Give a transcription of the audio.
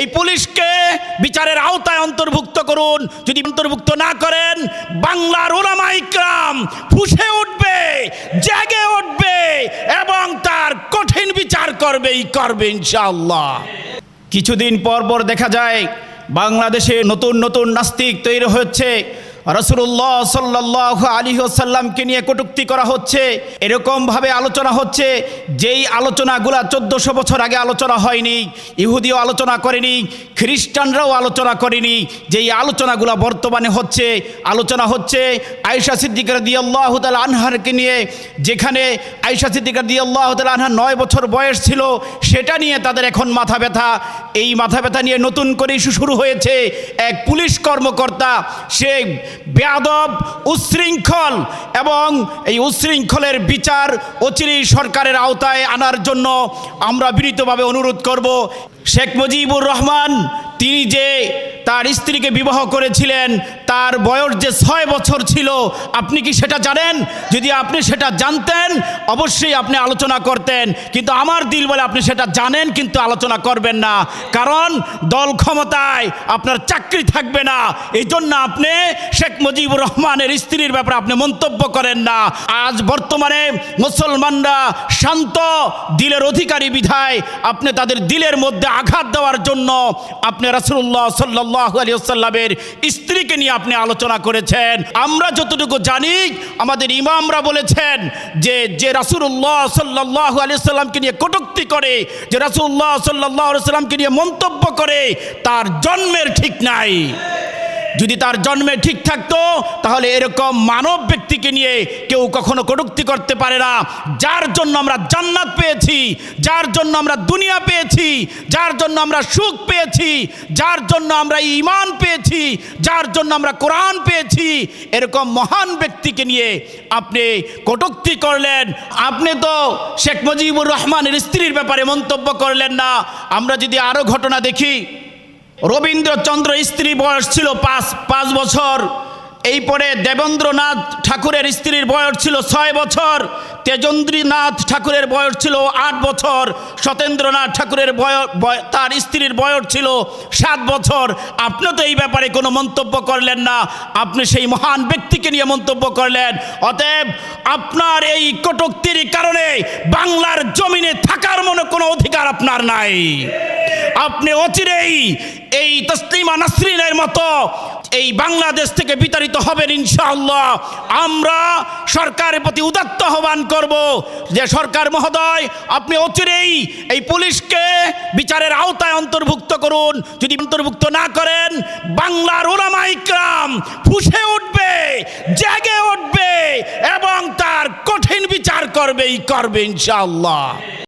এই পুলিশকে বিচারের আওতায় অন্তর্ভুক্ত করুন। যদি অন্তর্ভুক্ত না করেন, বাংলার ওলামাইক্রাম ফুসে উঠবে, জেগে উঠবে এবং তার কঠিন বিচার করবেই করবে ইনশাআল্লাহ। কিছুদিন পর পর দেখা যায়, বাংলাদেশে নতুন নতুন নাস্তিক তৈরি হচ্ছে। রসুল্লাহ সাল্লাহ আলী সাল্লামকে নিয়ে কটুক্তি করা হচ্ছে, এরকমভাবে আলোচনা হচ্ছে, যেই আলোচনাগুলা চোদ্দশো বছর আগে আলোচনা হয়নি, ইহুদিও আলোচনা করেনি, খ্রিস্টানরাও আলোচনা করেনি, যেই আলোচনাগুলা বর্তমানে হচ্ছে, আলোচনা হচ্ছে আয়সা সিদ্দিকার দিয়াল্লাহ তাল আনহারকে নিয়ে, যেখানে আয়সা সিদ্দিকার দিয়াল্লাহ তাল আনহার নয় বছর বয়স ছিল, সেটা নিয়ে তাদের এখন মাথা ব্যথা। এই মাথা ব্যথা নিয়ে নতুন করে ইস্যু শুরু হয়েছে, এক পুলিশ কর্মকর্তা, সে বেয়াদব উশৃঙ্খল এবং এই উশৃঙ্খলের বিচার অচিরি সরকারের আওতায় আনার জন্য আমরা বিনীতভাবে অনুরোধ করব। শেখ মুজিবুর রহমান, তিনি যে তার স্ত্রীকে বিবাহ করেছিলেন তার বয়স যে ছয় বছর ছিল, আপনি কি সেটা জানেন? যদি আপনি সেটা জানতেন, অবশ্যই আপনি আলোচনা করতেন। কিন্তু আমার দিল বলে আপনি সেটা জানেন, কিন্তু আলোচনা করবেন না। কারণ দল ক্ষমতায় আপনার চাকরি থাকবে না। এই জন্য আপনি শেখ মুজিবুর রহমানের স্ত্রীর ব্যাপারে আপনি মন্তব্য করেন না। আজ বর্তমানে মুসলমানরা শান্ত দিলের অধিকারী বিধায় আপনি তাদের দিলের মধ্যে আঘাত দেওয়ার জন্য আপনি রাসুল্লাহ সাল্লাহ আলী সাল্লামের স্ত্রীকে নিয়ে আপনি আলোচনা করেছেন। আমরা যতটুকু জানি, আমাদের ইমামরা বলেছেন যে যে রাসুল্লাহ সাল্লাহ আলিয়াল্লামকে নিয়ে কটুক্তি করে, যে রাসুল্লাহ সাল্লাহ সাল্লামকে নিয়ে মন্তব্য করে, তার জন্মের ঠিক নাই। যদি তার জন্মে ঠিক থাকতো, তাহলে এরকম মানব ব্যক্তিকে নিয়ে কেউ কখনো কটুক্তি করতে পারে না। যার জন্য আমরা জান্নাত পেয়েছি, যার জন্য আমরা দুনিয়া পেয়েছি, যার জন্য আমরা সুখ পেয়েছি, যার জন্য আমরা ইমান পেয়েছি, যার জন্য আমরা কোরআন পেয়েছি, এরকম মহান ব্যক্তিকে নিয়ে আপনি কটুক্তি করলেন। আপনি তো শেখ মুজিবুর রহমানের স্ত্রীর ব্যাপারে মন্তব্য করলেন না। আমরা যদি আরও ঘটনা দেখি রবীন্দ্রচন্দ্র স্ত্রী বয়স ছিল পাঁচ পাঁচ বছর। এই পরে দেবেন্দ্রনাথ ঠাকুরের স্ত্রীর বয়স ছিল ছয় বছর। তেজেন্দ্রনাথ ঠাকুরের বয়স ছিল আট বছর। সতেন্দ্রনাথ ঠাকুরের বয়স তার স্ত্রীর বয়স ছিল সাত বছর। আপনি তো এই ব্যাপারে কোনো মন্তব্য করলেন না। আপনি সেই মহান ব্যক্তিকে নিয়ে মন্তব্য করলেন। অতএব আপনার এই কটুক্তির কারণে বাংলার জমিনে থাকার মনে কোনো অধিকার আপনার নাই। আপনি অচিরেই এই তসলিমা নাসরিনের মতো এই বাংলাদেশ থেকে বিতাড়িত হবেন ইনশাআল্লাহ। আমরা সরকারের প্রতি উদাত্ত আহ্বান করব যে সরকার মহোদয়, আপনি অচিরেই এই পুলিশকে বিচারের আওতায় অন্তর্ভুক্ত করুন। যদি অন্তর্ভুক্ত না করেন, বাংলার ওলামাইকরাম ফুসে উঠবে, জেগে উঠবে এবং তার কঠিন বিচার করবেই করবে ইনশাআল্লাহ।